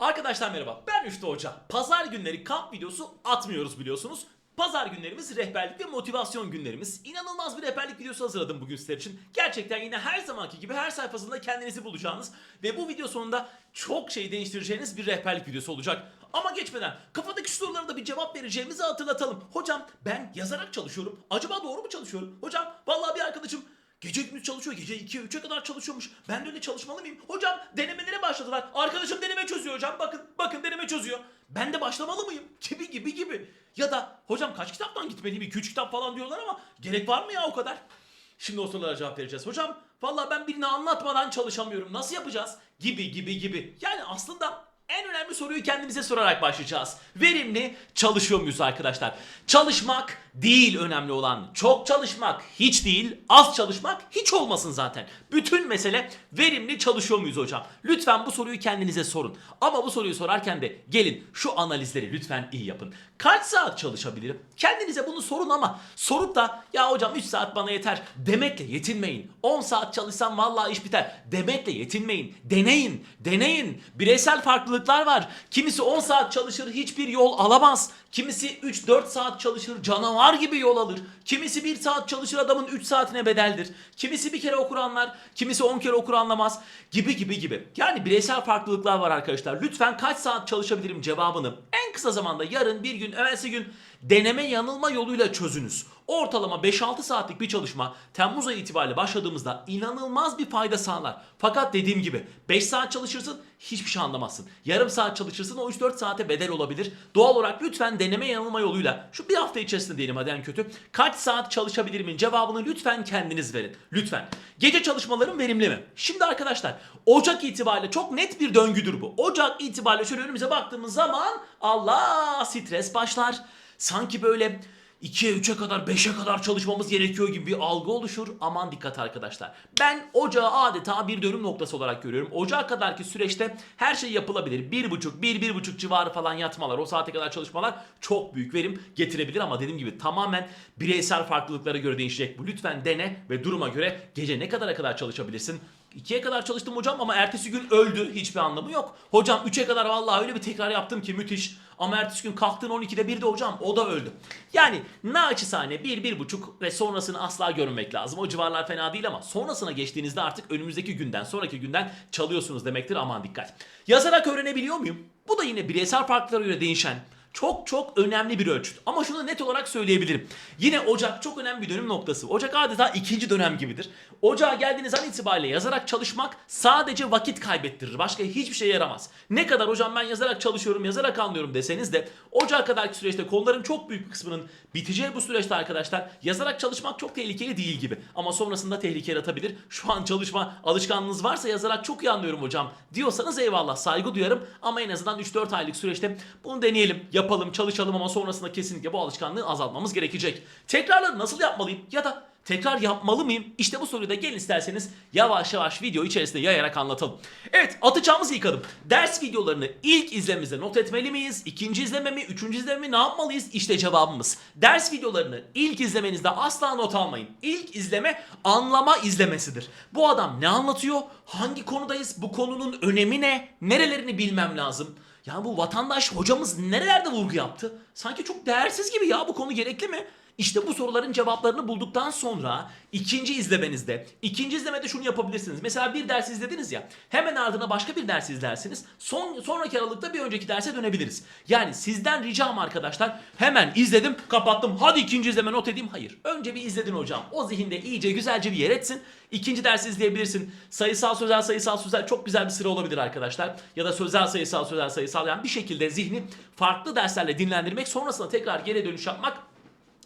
Arkadaşlar merhaba ben Rüştü Hoca. Pazar günleri kamp videosu atmıyoruz biliyorsunuz. Pazar günlerimiz rehberlik ve motivasyon günlerimiz. İnanılmaz bir rehberlik videosu hazırladım bugün sizler için. Gerçekten yine her zamanki gibi her sayfasında kendinizi bulacağınız ve bu video sonunda çok şey değiştireceğiniz bir rehberlik videosu olacak. Ama geçmeden kafadaki sorulara da bir cevap vereceğimizi hatırlatalım. Hocam ben yazarak çalışıyorum. Acaba doğru mu çalışıyorum? Hocam vallahi bir arkadaşım Gece gündüz çalışıyor. Gece 2'ye 3'e kadar çalışıyormuş. Ben de öyle çalışmalı mıyım? Hocam denemelere başladılar. Arkadaşım deneme çözüyor hocam. Bakın bakın deneme çözüyor. Ben de başlamalı mıyım? Gibi gibi gibi. Ya da hocam kaç kitaptan gitmeliyim? 2-3 kitap falan diyorlar ama gerek var mı ya o kadar? Şimdi o sorulara cevap vereceğiz. Hocam vallahi ben birine anlatmadan çalışamıyorum. Nasıl yapacağız? Gibi gibi gibi. Yani aslında en önemli soruyu kendimize sorarak başlayacağız. Verimli çalışıyor muyuz arkadaşlar? Çalışmak değil önemli olan. Çok çalışmak hiç değil. Az çalışmak hiç olmasın zaten. Bütün mesele verimli çalışıyor muyuz hocam? Lütfen bu soruyu kendinize sorun. Ama bu soruyu sorarken de gelin şu analizleri lütfen iyi yapın. Kaç saat çalışabilirim? Kendinize bunu sorun ama sorup da ya hocam 3 saat bana yeter demekle yetinmeyin. 10 saat çalışsam vallahi iş biter demekle yetinmeyin. Deneyin, deneyin. Bireysel farklılıklar var. Kimisi 10 saat çalışır hiçbir yol alamaz. Kimisi 3-4 saat çalışır canavar gibi yol alır. Kimisi 1 saat çalışır adamın 3 saatine bedeldir. Kimisi bir kere okur anlar, kimisi 10 kere okur anlamaz gibi gibi gibi. Yani bireysel farklılıklar var arkadaşlar. Lütfen kaç saat çalışabilirim cevabını en kısa zamanda yarın bir gün evvelsi gün deneme yanılma yoluyla çözünüz. Ortalama 5-6 saatlik bir çalışma Temmuz ayı itibariyle başladığımızda inanılmaz bir fayda sağlar. Fakat dediğim gibi 5 saat çalışırsın hiçbir şey anlamazsın. Yarım saat çalışırsın o 3-4 saate bedel olabilir. Doğal olarak lütfen deneme yanılma yoluyla şu bir hafta içerisinde diyelim hadi en kötü kaç saat çalışabilirimin cevabını lütfen kendiniz verin. Lütfen. Gece çalışmalarım verimli mi? Şimdi arkadaşlar Ocak itibariyle çok net bir döngüdür bu. Ocak itibariyle şöyle önümüze baktığımız zaman Allah stres başlar. Sanki böyle 2'ye 3'e kadar 5'e kadar çalışmamız gerekiyor gibi bir algı oluşur. Aman dikkat arkadaşlar. Ben ocağı adeta bir dönüm noktası olarak görüyorum. Ocağa kadarki süreçte her şey yapılabilir. 1,5 1-1,5 civarı falan yatmalar, o saate kadar çalışmalar çok büyük verim getirebilir ama dediğim gibi tamamen bireysel farklılıklara göre değişecek bu. Lütfen dene ve duruma göre gece ne kadara kadar çalışabilirsin? 2'ye kadar çalıştım hocam ama ertesi gün öldü. Hiçbir anlamı yok. Hocam 3'e kadar vallahi öyle bir tekrar yaptım ki müthiş. Ama ertesi gün kalktın 12'de 1'de hocam o da öldü. Yani naçizane 1 1,5 ve sonrasını asla görmemek lazım. O civarlar fena değil ama sonrasına geçtiğinizde artık önümüzdeki günden sonraki günden çalıyorsunuz demektir aman dikkat. Yazarak öğrenebiliyor muyum? Bu da yine bireysel farklara göre değişen çok çok önemli bir ölçüt. Ama şunu net olarak söyleyebilirim. Yine Ocak çok önemli bir dönüm noktası. Ocak adeta ikinci dönem gibidir. Ocağa geldiğiniz an itibariyle yazarak çalışmak sadece vakit kaybettirir. Başka hiçbir şeye yaramaz. Ne kadar hocam ben yazarak çalışıyorum, yazarak anlıyorum deseniz de Ocağa kadarki süreçte konuların çok büyük kısmının biteceği bu süreçte arkadaşlar yazarak çalışmak çok tehlikeli değil gibi. Ama sonrasında tehlike yaratabilir. Şu an çalışma alışkanlığınız varsa yazarak çok iyi anlıyorum hocam diyorsanız eyvallah saygı duyarım. Ama en azından 3-4 aylık süreçte bunu deneyelim, yapalım, çalışalım ama sonrasında kesinlikle bu alışkanlığı azaltmamız gerekecek. Tekrarları nasıl yapmalıyım ya da tekrar yapmalı mıyım? İşte bu soruyu da gelin isterseniz yavaş yavaş video içerisinde yayarak anlatalım. Evet atacağımız ilk adım. Ders videolarını ilk izlememizde not etmeli miyiz? İkinci izleme mi? Üçüncü izleme mi? Ne yapmalıyız? İşte cevabımız. Ders videolarını ilk izlemenizde asla not almayın. İlk izleme anlama izlemesidir. Bu adam ne anlatıyor? Hangi konudayız? Bu konunun önemi ne? Nerelerini bilmem lazım. Ya bu vatandaş hocamız nerelerde vurgu yaptı? Sanki çok değersiz gibi ya bu konu gerekli mi? İşte bu soruların cevaplarını bulduktan sonra ikinci izlemenizde, ikinci izlemede şunu yapabilirsiniz. Mesela bir ders izlediniz ya, hemen ardına başka bir ders izlersiniz. Son sonraki aralıkta bir önceki derse dönebiliriz. Yani sizden ricam arkadaşlar, hemen izledim, kapattım. Hadi ikinci izleme not edeyim. Hayır. Önce bir izledin hocam. O zihinde iyice güzelce bir yer etsin. İkinci dersi izleyebilirsin. Sayısal sözel sayısal sözel çok güzel bir sıra olabilir arkadaşlar. Ya da sözel sayısal sözel sayısal yani bir şekilde zihni farklı derslerle dinlendirmek sonrasında tekrar geri dönüş yapmak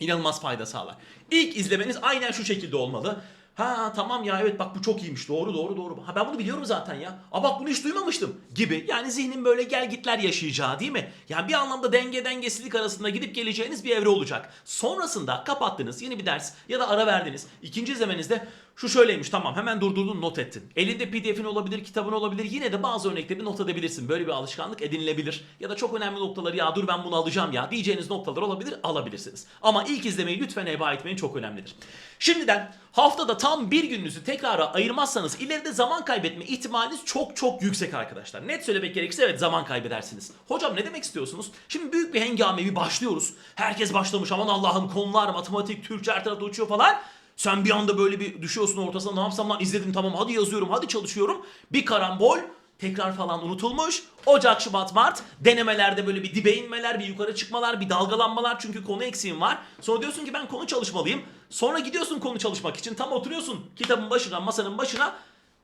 inanılmaz fayda sağlar. İlk izlemeniz aynen şu şekilde olmalı. Ha tamam ya evet bak bu çok iyiymiş doğru doğru doğru. Ha ben bunu biliyorum zaten ya. Aa bak bunu hiç duymamıştım gibi. Yani zihnin böyle gel gitler yaşayacağı değil mi? Yani bir anlamda denge dengesizlik arasında gidip geleceğiniz bir evre olacak. Sonrasında kapattınız yeni bir ders ya da ara verdiniz. İkinci izlemenizde Şu şöyleymiş tamam hemen durdurdun not ettin. Elinde pdf'in olabilir, kitabın olabilir. Yine de bazı örnekleri not edebilirsin. Böyle bir alışkanlık edinilebilir. Ya da çok önemli noktaları ya dur ben bunu alacağım ya diyeceğiniz noktalar olabilir alabilirsiniz. Ama ilk izlemeyi lütfen heba etmeyin çok önemlidir. Şimdiden haftada tam bir gününüzü tekrara ayırmazsanız ileride zaman kaybetme ihtimaliniz çok çok yüksek arkadaşlar. Net söylemek gerekirse evet zaman kaybedersiniz. Hocam ne demek istiyorsunuz? Şimdi büyük bir hengameyi başlıyoruz. Herkes başlamış aman Allah'ım konular, matematik, Türkçe her tarafta uçuyor falan. Sen bir anda böyle bir düşüyorsun ortasına ne yapsam lan izledim tamam hadi yazıyorum hadi çalışıyorum. Bir karambol tekrar falan unutulmuş. Ocak, Şubat, Mart denemelerde böyle bir dibe inmeler, bir yukarı çıkmalar, bir dalgalanmalar çünkü konu eksiğim var. Sonra diyorsun ki ben konu çalışmalıyım. Sonra gidiyorsun konu çalışmak için tam oturuyorsun kitabın başına, masanın başına.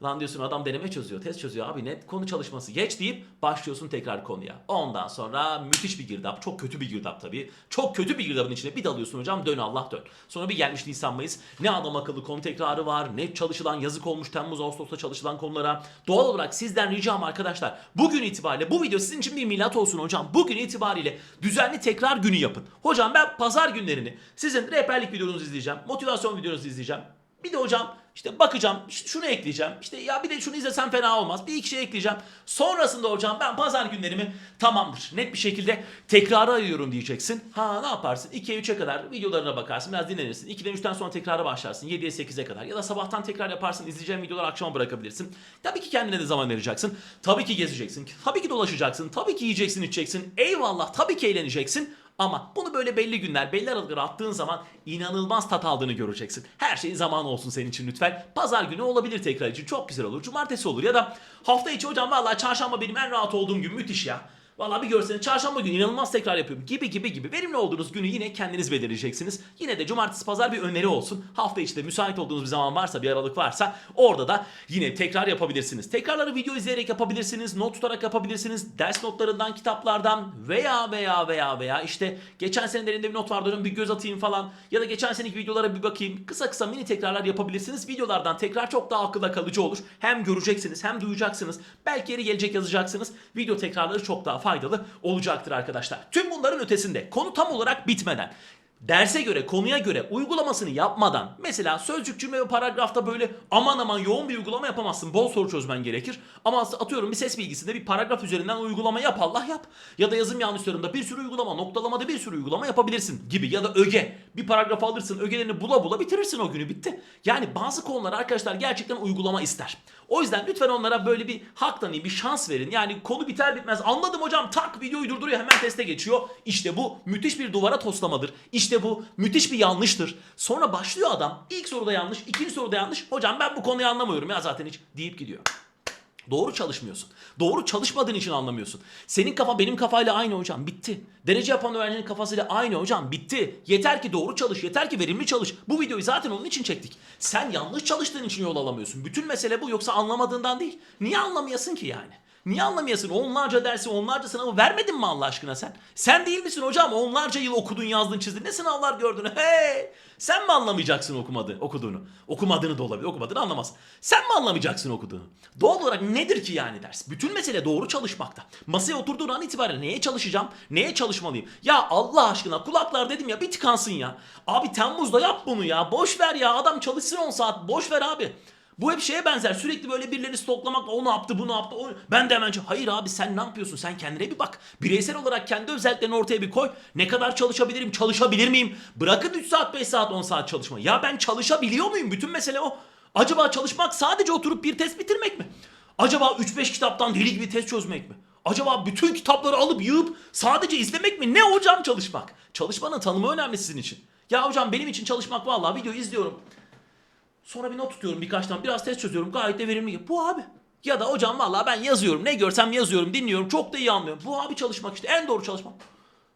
Lan diyorsun adam deneme çözüyor, test çözüyor abi net konu çalışması geç deyip başlıyorsun tekrar konuya. Ondan sonra müthiş bir girdap, çok kötü bir girdap tabii. Çok kötü bir girdabın içine bir dalıyorsun hocam dön Allah dön. Sonra bir gelmiş Nisan Mayıs ne adam akıllı konu tekrarı var, ne çalışılan yazık olmuş Temmuz Ağustos'ta çalışılan konulara. Doğal olarak sizden ricam arkadaşlar bugün itibariyle bu video sizin için bir milat olsun hocam. Bugün itibariyle düzenli tekrar günü yapın. Hocam ben pazar günlerini sizin rehberlik videonuzu izleyeceğim, motivasyon videonuzu izleyeceğim. Bir de hocam işte bakacağım şunu ekleyeceğim işte ya bir de şunu izlesem fena olmaz bir iki şey ekleyeceğim. Sonrasında hocam ben pazar günlerimi tamamdır net bir şekilde tekrara ayırıyorum diyeceksin. Ha ne yaparsın 2'ye 3'e kadar videolarına bakarsın biraz dinlenirsin. 2'den 3'ten sonra tekrara başlarsın 7'ye 8'e kadar ya da sabahtan tekrar yaparsın izleyeceğin videoları akşama bırakabilirsin. Tabii ki kendine de zaman vereceksin. Tabii ki gezeceksin. Tabii ki dolaşacaksın. Tabii ki yiyeceksin içeceksin. Eyvallah tabii ki eğleneceksin. Ama bunu böyle belli günler, belli aralıklara attığın zaman inanılmaz tat aldığını göreceksin. Her şeyin zamanı olsun senin için lütfen. Pazar günü olabilir tekrar için çok güzel olur. Cumartesi olur ya da hafta içi hocam vallahi çarşamba benim en rahat olduğum gün müthiş ya. Vallahi bir görseniz çarşamba günü inanılmaz tekrar yapıyorum gibi gibi gibi. Verimli olduğunuz günü yine kendiniz belirleyeceksiniz. Yine de cumartesi pazar bir öneri olsun. Hafta içi de müsait olduğunuz bir zaman varsa bir aralık varsa orada da yine tekrar yapabilirsiniz. Tekrarları video izleyerek yapabilirsiniz. Not tutarak yapabilirsiniz. Ders notlarından, kitaplardan veya veya veya veya işte geçen senenin elinde bir not vardı bir göz atayım falan. Ya da geçen seneki videolara bir bakayım. Kısa kısa mini tekrarlar yapabilirsiniz. Videolardan tekrar çok daha akılda kalıcı olur. Hem göreceksiniz hem duyacaksınız. Belki yeri gelecek yazacaksınız. Video tekrarları çok daha faydalı olacaktır arkadaşlar. Tüm bunların ötesinde konu tam olarak bitmeden derse göre, konuya göre uygulamasını yapmadan mesela sözcük, cümle ve paragrafta böyle aman aman yoğun bir uygulama yapamazsın. Bol soru çözmen gerekir. Ama atıyorum bir ses bilgisinde bir paragraf üzerinden uygulama yap Allah yap. Ya da yazım yanlışlarında bir sürü uygulama, noktalamada bir sürü uygulama yapabilirsin gibi. Ya da öge. Bir paragraf alırsın, ögelerini bula bula bitirirsin o günü bitti. Yani bazı konular arkadaşlar gerçekten uygulama ister. O yüzden lütfen onlara böyle bir hak tanıyın, bir şans verin. Yani konu biter bitmez anladım hocam tak videoyu durduruyor hemen teste geçiyor. İşte bu müthiş bir duvara toslamadır. İşte bu müthiş bir yanlıştır. Sonra başlıyor adam. İlk soruda yanlış, ikinci soruda yanlış. Hocam ben bu konuyu anlamıyorum ya zaten hiç deyip gidiyor. Doğru çalışmıyorsun. Doğru çalışmadığın için anlamıyorsun. Senin kafa benim kafayla aynı hocam. Bitti. Derece yapan öğrencinin kafasıyla aynı hocam. Bitti. Yeter ki doğru çalış. Yeter ki verimli çalış. Bu videoyu zaten onun için çektik. Sen yanlış çalıştığın için yol alamıyorsun. Bütün mesele bu. Yoksa anlamadığından değil. Niye anlamayasın ki yani? Niye anlamayasın? Onlarca dersi, onlarca sınavı vermedin mi Allah aşkına sen? Sen değil misin hocam? Onlarca yıl okudun, yazdın, çizdin. Ne sınavlar gördün? Hey! Sen mi anlamayacaksın okumadı, okuduğunu? Okumadığını da olabilir. Okumadığını anlamaz. Sen mi anlamayacaksın okuduğunu? Doğal olarak nedir ki yani ders? Bütün mesele doğru çalışmakta. Masaya oturduğun an itibaren neye çalışacağım? Neye çalışmalıyım? Ya Allah aşkına kulaklar dedim ya bir tıkansın ya. Abi Temmuz'da yap bunu ya. Boş ver ya. Adam çalışsın 10 saat. Boş ver abi. Bu hep şeye benzer. Sürekli böyle birilerini stoklamak. O ne yaptı, bu ne yaptı. O... Ben de hemen... Hayır abi sen ne yapıyorsun? Sen kendine bir bak. Bireysel olarak kendi özelliklerini ortaya bir koy. Ne kadar çalışabilirim? Çalışabilir miyim? Bırakın 3 saat, 5 saat, 10 saat çalışma. Ya ben çalışabiliyor muyum? Bütün mesele o. Acaba çalışmak sadece oturup bir test bitirmek mi? Acaba 3-5 kitaptan deli gibi test çözmek mi? Acaba bütün kitapları alıp yığıp sadece izlemek mi? Ne hocam çalışmak? Çalışmanın tanımı önemli sizin için. Ya hocam benim için çalışmak vallahi video izliyorum. Sonra bir not tutuyorum birkaç tane. Biraz test çözüyorum. Gayet de verimli. Bu abi. Ya da hocam vallahi ben yazıyorum. Ne görsem yazıyorum, dinliyorum. Çok da iyi anlıyorum. Bu abi çalışmak işte. En doğru çalışmak.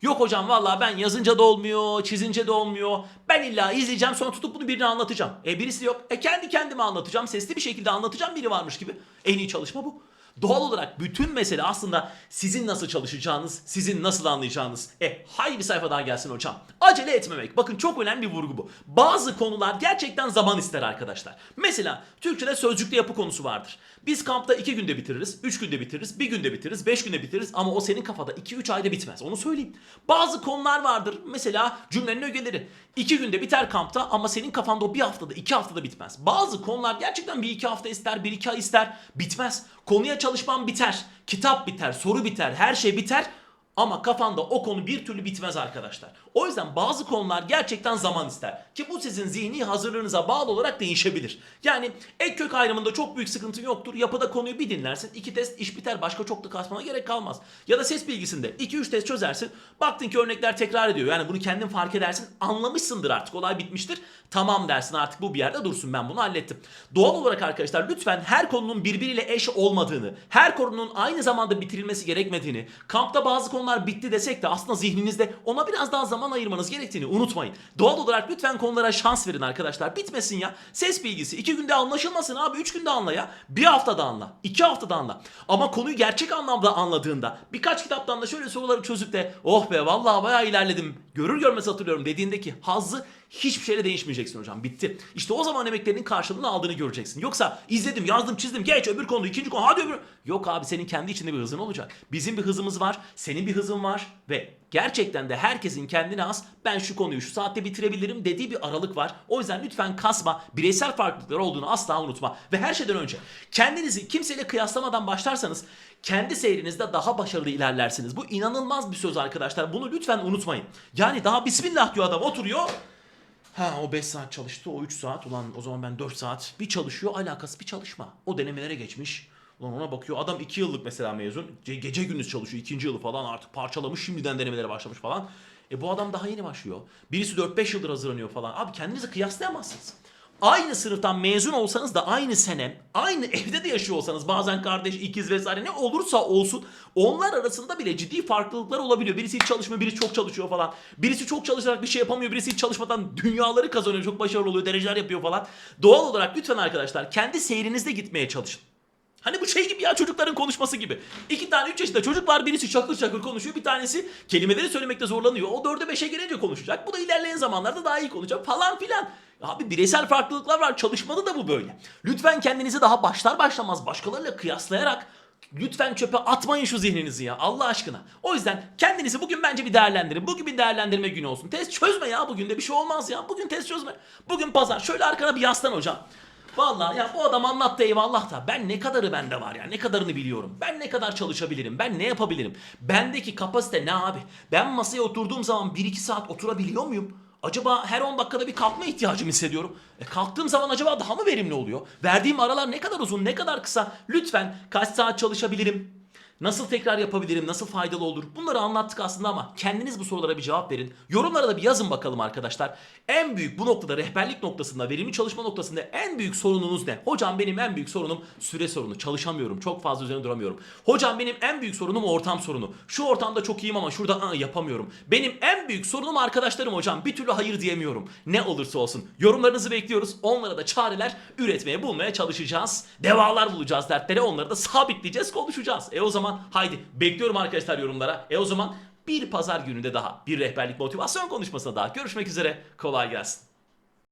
Yok hocam vallahi ben yazınca da olmuyor, çizince de olmuyor. Ben illa izleyeceğim sonra tutup bunu birine anlatacağım. E birisi yok. E kendi kendime anlatacağım. Sesli bir şekilde anlatacağım biri varmış gibi. En iyi çalışma bu. Doğal olarak bütün mesele aslında sizin nasıl çalışacağınız, sizin nasıl anlayacağınız. E hay bir sayfa daha gelsin hocam. Acele etmemek. Bakın çok önemli bir vurgu bu. Bazı konular gerçekten zaman ister arkadaşlar. Mesela Türkçe'de sözcükte yapı konusu vardır. Biz kampta 2 günde bitiririz, 3 günde bitiririz, 1 günde bitiririz, 5 günde bitiririz ama o senin kafada 2-3 ayda bitmez. Onu söyleyeyim. Bazı konular vardır. Mesela cümlenin ögeleri. 2 günde biter kampta ama senin kafanda o bir haftada, 2 haftada bitmez. Bazı konular gerçekten 1-2 hafta ister, 1-2 ay ister. Bitmez. Konuya çalışman biter. Kitap biter, soru biter, her şey biter. Ama kafanda o konu bir türlü bitmez arkadaşlar. O yüzden bazı konular gerçekten zaman ister. Ki bu sizin zihni hazırlığınıza bağlı olarak değişebilir. Yani ek kök ayrımında çok büyük sıkıntı yoktur. Yapıda konuyu bir dinlersin. iki test iş biter. Başka çok da kasmana gerek kalmaz. Ya da ses bilgisinde 2-3 test çözersin. Baktın ki örnekler tekrar ediyor. Yani bunu kendin fark edersin. Anlamışsındır artık. Olay bitmiştir. Tamam dersin artık bu bir yerde dursun. Ben bunu hallettim. Doğal olarak arkadaşlar lütfen her konunun birbiriyle eş olmadığını, her konunun aynı zamanda bitirilmesi gerekmediğini, kampta bazı konular bitti desek de aslında zihninizde ona biraz daha zaman ayırmanız gerektiğini unutmayın. Doğal olarak lütfen konulara şans verin arkadaşlar. Bitmesin ya. Ses bilgisi iki günde anlaşılmasın abi. Üç günde anla ya. Bir haftada anla. iki haftada anla. Ama konuyu gerçek anlamda anladığında birkaç kitaptan da şöyle soruları çözüp de oh be vallahi bayağı ilerledim. Görür görmez hatırlıyorum dediğindeki hazzı hiçbir şeyle değişmeyeceksin hocam. Bitti. İşte o zaman emeklerinin karşılığını aldığını göreceksin. Yoksa izledim, yazdım, çizdim, geç öbür konu, ikinci konu, hadi öbür. Yok abi senin kendi içinde bir hızın olacak. Bizim bir hızımız var, senin bir hızın var ve gerçekten de herkesin kendine has ben şu konuyu şu saatte bitirebilirim dediği bir aralık var. O yüzden lütfen kasma, bireysel farklılıklar olduğunu asla unutma. Ve her şeyden önce kendinizi kimseyle kıyaslamadan başlarsanız kendi seyrinizde daha başarılı ilerlersiniz. Bu inanılmaz bir söz arkadaşlar. Bunu lütfen unutmayın. Yani daha bismillah diyor adam oturuyor. Ha o 5 saat çalıştı, o 3 saat. Ulan o zaman ben 4 saat. Bir çalışıyor, alakası bir çalışma. O denemelere geçmiş. Ulan ona bakıyor. Adam 2 yıllık mesela mezun. Ce- gece gündüz çalışıyor. ikinci yılı falan artık parçalamış. Şimdiden denemelere başlamış falan. E bu adam daha yeni başlıyor. Birisi 4-5 yıldır hazırlanıyor falan. Abi kendinizi kıyaslayamazsınız. Aynı sınıftan mezun olsanız da aynı sene, aynı evde de yaşıyor olsanız bazen kardeş, ikiz vesaire ne olursa olsun onlar arasında bile ciddi farklılıklar olabiliyor. Birisi hiç çalışmıyor, birisi çok çalışıyor falan. Birisi çok çalışarak bir şey yapamıyor, birisi hiç çalışmadan dünyaları kazanıyor, çok başarılı oluyor, dereceler yapıyor falan. Doğal olarak lütfen arkadaşlar kendi seyrinizde gitmeye çalışın. Hani bu şey gibi ya çocukların konuşması gibi. İki tane üç yaşında çocuk var birisi çakır çakır konuşuyor bir tanesi kelimeleri söylemekte zorlanıyor. O dörde beşe gelince konuşacak. Bu da ilerleyen zamanlarda daha iyi konuşacak falan filan. Abi bireysel farklılıklar var çalışmada da bu böyle. Lütfen kendinizi daha başlar başlamaz başkalarıyla kıyaslayarak Lütfen çöpe atmayın şu zihninizi ya Allah aşkına. O yüzden kendinizi bugün bence bir değerlendirin. Bugün bir değerlendirme günü olsun. Test çözme ya bugün de bir şey olmaz ya. Bugün test çözme. Bugün pazar. Şöyle arkana bir yaslan hocam. Vallahi ya bu adam anlattı eyvallah da ben ne kadarı bende var ya ne kadarını biliyorum. Ben ne kadar çalışabilirim ben ne yapabilirim. Bendeki kapasite ne abi? Ben masaya oturduğum zaman 1-2 saat oturabiliyor muyum? Acaba her 10 dakikada bir kalkma ihtiyacımı hissediyorum. E kalktığım zaman acaba daha mı verimli oluyor? Verdiğim aralar ne kadar uzun ne kadar kısa? Lütfen kaç saat çalışabilirim? Nasıl tekrar yapabilirim? Nasıl faydalı olur? Bunları anlattık aslında ama kendiniz bu sorulara bir cevap verin. Yorumlara da bir yazın bakalım arkadaşlar. En büyük bu noktada rehberlik noktasında, verimli çalışma noktasında en büyük sorununuz ne? Hocam benim en büyük sorunum süre sorunu. Çalışamıyorum. Çok fazla üzerine duramıyorum. Hocam benim en büyük sorunum ortam sorunu. Şu ortamda çok iyiyim ama şurada ı, yapamıyorum. Benim en büyük sorunum arkadaşlarım hocam. Bir türlü hayır diyemiyorum. Ne olursa olsun. Yorumlarınızı bekliyoruz. Onlara da çareler üretmeye, bulmaya çalışacağız. Devalar bulacağız dertlere. Onları da sabitleyeceğiz, konuşacağız. E o zaman haydi bekliyorum arkadaşlar yorumlara. E o zaman bir pazar gününde daha bir rehberlik motivasyon konuşmasına daha görüşmek üzere. Kolay gelsin.